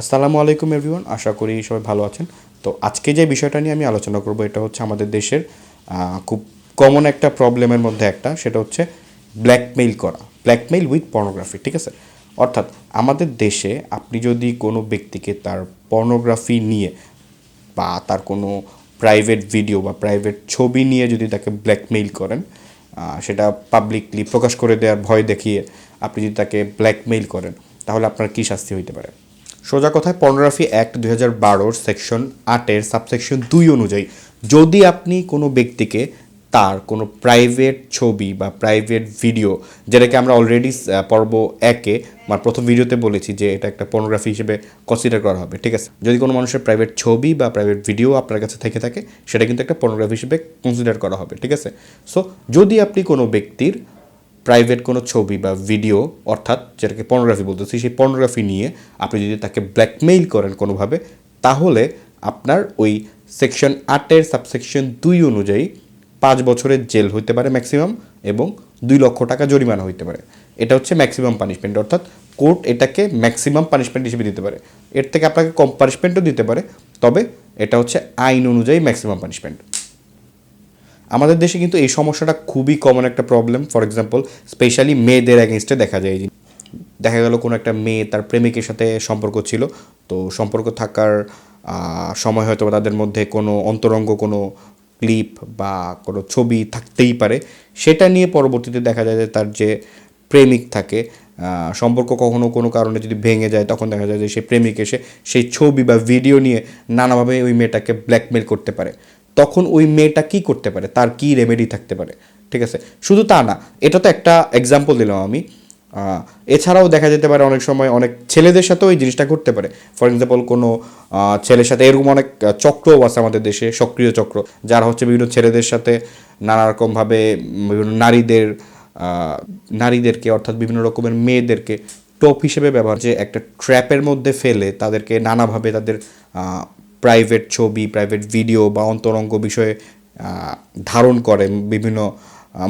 আসসালামু আলাইকুম এভরিওয়ান, আশা করি সবাই ভালো আছেন। তো আজকে যে বিষয়টা নিয়ে আমি আলোচনা করব, এটা হচ্ছে আমাদের দেশের খুব কমন একটা প্রবলেমের মধ্যে একটা, সেটা হচ্ছে ব্ল্যাকমেইল করা ব্ল্যাকমেইল উইথ পর্নোগ্রাফি ঠিক আছে? অর্থাৎ আমাদের দেশে আপনি যদি কোনো ব্যক্তিকে তার পর্নোগ্রাফি নিয়ে বা তার কোনো প্রাইভেট ভিডিও বা প্রাইভেট ছবি নিয়ে যদি তাকে ব্ল্যাকমেইল করেন সেটা পাবলিকলি প্রকাশ করে দেওয়ার ভয় দেখিয়ে আপনি যদি তাকে ব্ল্যাকমেইল করেন, তাহলে আপনার কী শাস্তি হইতে পারে? সোজা কথায় পর্নোগ্রাফি অ্যাক্ট দুই হাজার বারোর সেকশন আটের সাবসেকশন দুই অনুযায়ী যদি আপনি কোনো ব্যক্তিকে তার কোনো প্রাইভেট ছবি বা প্রাইভেট ভিডিও যেটাকে আমরা অলরেডি পর্ব একে আমার প্রথম ভিডিওতে বলেছি যে এটা একটা পর্নোগ্রাফি হিসেবে কনসিডার করা হবে, ঠিক আছে? যদি কোনো মানুষের প্রাইভেট ছবি বা প্রাইভেট ভিডিও আপনার কাছে থেকে থাকে, সেটা কিন্তু একটা পর্নোগ্রাফি হিসেবে কনসিডার করা হবে, ঠিক আছে? সো যদি আপনি কোনো ব্যক্তির প্রাইভেট কোনো ছবি বা ভিডিও অর্থাৎ যেটাকে পর্নোগ্রাফি বলতেছি, সেই পর্নোগ্রাফি নিয়ে আপনি যদি তাকে ব্ল্যাকমেইল করেন কোনোভাবে, তাহলে আপনার ওই সেকশন আটের সাবসেকশন দুই অনুযায়ী পাঁচ বছরের জেল হইতে পারে ম্যাক্সিমাম এবং দুই লক্ষ টাকা জরিমানা হইতে পারে। এটা হচ্ছে ম্যাক্সিমাম পানিশমেন্ট অর্থাৎ কোর্ট এটাকে ম্যাক্সিমাম পানিশমেন্ট হিসেবে দিতে পারে। এর থেকে আপনাকে কম পানিশমেন্টও দিতে পারে, তবে এটা হচ্ছে আইন অনুযায়ী ম্যাক্সিমাম পানিশমেন্ট আমাদের দেশে কিন্তু এই সমস্যাটা খুবই কমন একটা প্রবলেম ফর এক্সাম্পল স্পেশালি মেয়েদের অ্যাগেনস্টে দেখা যায় এই দেখা গেল কোনো একটা মেয়ে তার প্রেমিকের সাথে সম্পর্ক ছিল, তো সম্পর্ক থাকার সময় হয়তো তাদের মধ্যে কোনো অন্তরঙ্গ কোনো ক্লিপ বা কোনো ছবি থাকতেই পারে। সেটা নিয়ে পরবর্তীতে দেখা যায় যে তার যে প্রেমিক থাকে সম্পর্ক কখনো কোনো কারণে যদি ভেঙে যায়, তখন দেখা যায় যে সেই প্রেমিক এসে সেই ছবি বা ভিডিও নিয়ে নানাভাবে ওই মেয়েটাকে ব্ল্যাকমেল করতে পারে। তখন ওই মেয়েটা কি করতে পারে? তার কি রেমেডি থাকতে পারে? ঠিক আছে? শুধু তা না, এটা তো একটা এক্সাম্পল দিলাম আমি। এছাড়াও দেখা যেতে পারে অনেক সময় অনেক ছেলেদের সাথেও এই জিনিসটা করতে পারে। ফর এক্সাম্পল কোনো ছেলের সাথে এরকম অনেক চক্রও আছে আমাদের দেশে, সক্রিয় চক্র, যারা হচ্ছে বিভিন্ন ছেলেদের সাথে নানা রকমভাবে বিভিন্ন নারীদের নারীদেরকে অর্থাৎ বিভিন্ন রকমের মেয়েদেরকে টোপ হিসেবে ব্যবহার যে একটা ট্র্যাপের মধ্যে ফেলে তাদেরকে নানাভাবে তাদের প্রাইভেট ছবি প্রাইভেট ভিডিও বা অন্তরঙ্গ বিষয়ে ধারণ করে বিভিন্ন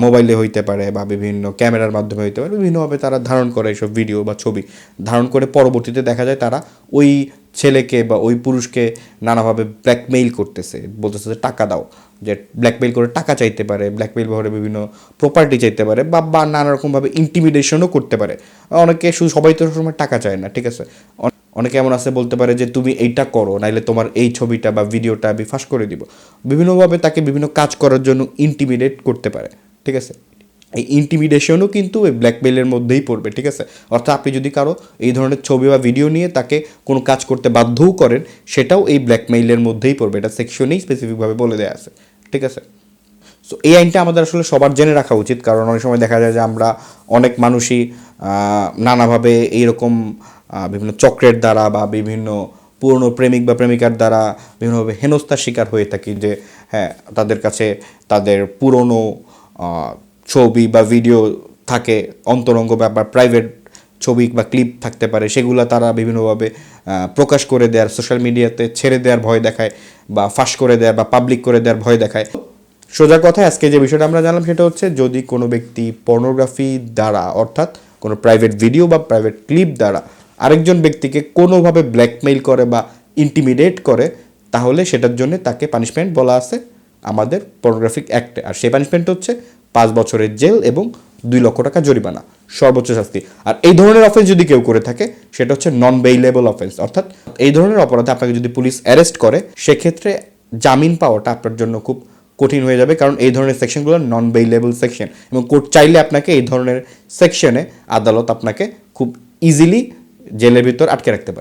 মোবাইলে হইতে পারে বা বিভিন্ন ক্যামেরার মাধ্যমে হইতে পারে, বিভিন্নভাবে তারা ধারণ করে এইসব ভিডিও বা ছবি। ধারণ করে পরবর্তীতে দেখা যায় তারা ওই ছেলেকে বা ওই পুরুষকে নানাভাবে ব্ল্যাকমেইল করতেছে। বলতেছে যে, টাকা দাও। যে ব্ল্যাকমেইল করে টাকা চাইতে পারে ব্ল্যাকমেইল করে বিভিন্ন প্রপার্টি চাইতে পারে বা বা নানা রকমভাবে ইন্টিমিডেশনও করতে পারে। অনেকে শুধু, সবাই তো সময় টাকা চায় না, ঠিক আছে? অনেকে এমন আছে বলতে পারে যে তুমি এইটা করো, নাইলে তোমার এই ছবিটা বা ভিডিওটা আমি ফাঁস করে দিব। বিভিন্নভাবে তাকে বিভিন্ন কাজ করার জন্য ইন্টিমিডেট করতে পারে, ঠিক আছে? এই ইন্টিমিডেশনও কিন্তু ওই ব্ল্যাকমেইলের মধ্যেই পড়বে, ঠিক আছে? অর্থাৎ আপনি যদি কারও এই ধরনের ছবি বা ভিডিও নিয়ে তাকে কোনো কাজ করতে বাধ্যও করেন, সেটাও এই ব্ল্যাকমেইলের মধ্যেই পড়বে। এটা সেকশনেই স্পেসিফিকভাবে বলে দেওয়া আছে, ঠিক আছে? সো এই আইনটা আমাদের আসলে সবার জেনে রাখা উচিত, কারণ অনেক সময় দেখা যায় যে আমরা অনেক মানুষই নানাভাবে এইরকম বিভিন্ন চক্রের দ্বারা বা বিভিন্ন পুরনো প্রেমিক বা প্রেমিকার দ্বারা বিভিন্নভাবে হেনস্থার শিকার হয়ে থাকি যে হ্যাঁ তাদের কাছে তাদের পুরনো ছবি বা ভিডিও থাকে, অন্তরঙ্গ ব্যাপার প্রাইভেট ছবি বা ক্লিপ থাকতে পারে, সেগুলো তারা বিভিন্নভাবে প্রকাশ করে দেওয়ার সোশ্যাল মিডিয়াতে ছেড়ে দেওয়ার ভয় দেখায় বা ফাঁস করে দেয় বা পাবলিক করে দেওয়ার ভয় দেখায়। সোজা কথা আজকে যে বিষয়টা আমরা জানলাম সেটা হচ্ছে যদি কোনো ব্যক্তি পর্নোগ্রাফি দ্বারা, অর্থাৎ কোনো প্রাইভেট ভিডিও বা প্রাইভেট ক্লিপ দ্বারা আরেকজন ব্যক্তিকে কোনোভাবে ব্ল্যাকমেইল করে বা ইন্টিমিডেট করে, তাহলে সেটার জন্য তাকে পানিশমেন্ট বলা আছে আমাদের পর্নোগ্রাফিক অ্যাক্টে আর সেই পানিশমেন্ট হচ্ছে পাঁচ বছরের জেল এবং দুই লক্ষ টাকা জরিমানা, সর্বোচ্চ শাস্তি। আর এই ধরনের অফেন্স যদি কেউ করে থাকে, সেটা হচ্ছে নন বেইলেবল অফেন্স অর্থাৎ এই ধরনের অপরাধে আপনাকে যদি পুলিশ অ্যারেস্ট করে, সেক্ষেত্রে জামিন পাওয়াটা আপনার জন্য খুব কঠিন হয়ে যাবে, কারণ এই ধরনের সেকশনগুলো নন বেইলেবল সেকশন এবং কোর্ট চাইলে আপনাকে এই ধরনের সেকশনে আদালত আপনাকে খুব ইজিলি জেলের ভিতর আটকে রাখতে পারে।